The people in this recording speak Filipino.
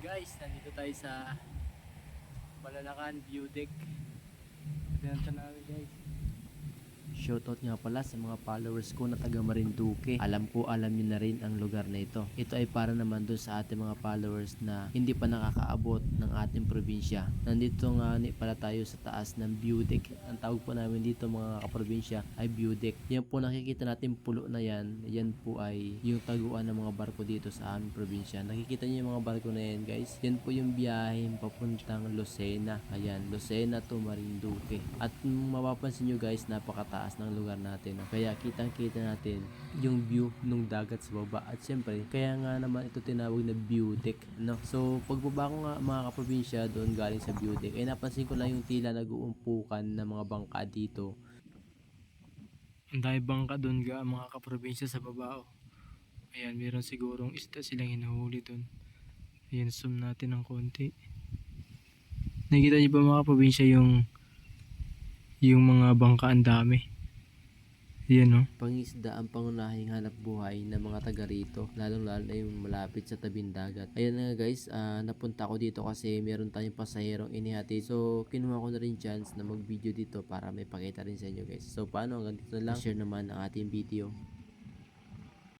guys, nandito tayo sa Malalakan View Deck. Pinanta namin guys. Shoutout nga pala sa mga followers ko na taga Marinduque. Alam ko alam niyo na rin ang lugar na ito. Ito ay para naman doon sa ating mga followers na hindi pa nakakaabot ng ating probinsya. Nandito nga ni pala tayo sa taas ng view. Ang tawag po namin dito mga kaprobinsya ay view deck. Yan po nakikita natin pulo na yan. Yan po ay yung taguan ng mga barko dito sa aming probinsya. Nakikita niyo yung mga barko na yan guys. Yan po yung biyahe papuntang Lucena. Ayan, Lucena to Marinduque. At mapapansin nyo guys, napakataas ng lugar natin. Kaya kitang kita natin yung view ng dagat sa baba. At syempre, kaya nga naman ito tinawag na deck. No? So, pagbaba ko nga mga kaprobinsya doon galing sa deck, ay napansin ko lang yung tila nag-uumpukan ng mga bangka dito. Ang dahil bangka doon ga mga kaprobinsya sa baba. Oh. Ayan, meron sigurong isda silang hinuhuli doon. Ayan, zoom natin ng konti. Nakikita niyo ba mga kaprobinsya yung yung mga bangka ang dami. Ayan oh. Pangisda ang pangunahing hanap buhay ng mga taga rito, lalong-lalo na yung malapit sa tabing dagat. Ayan nga guys, ah, napunta ako dito kasi meron tayong pasaherong inihati. So, kinuha ko na rin chance na mag-video dito para may pakita rin sa inyo guys. So, paano hanggang dito na lang, share naman ang ating video.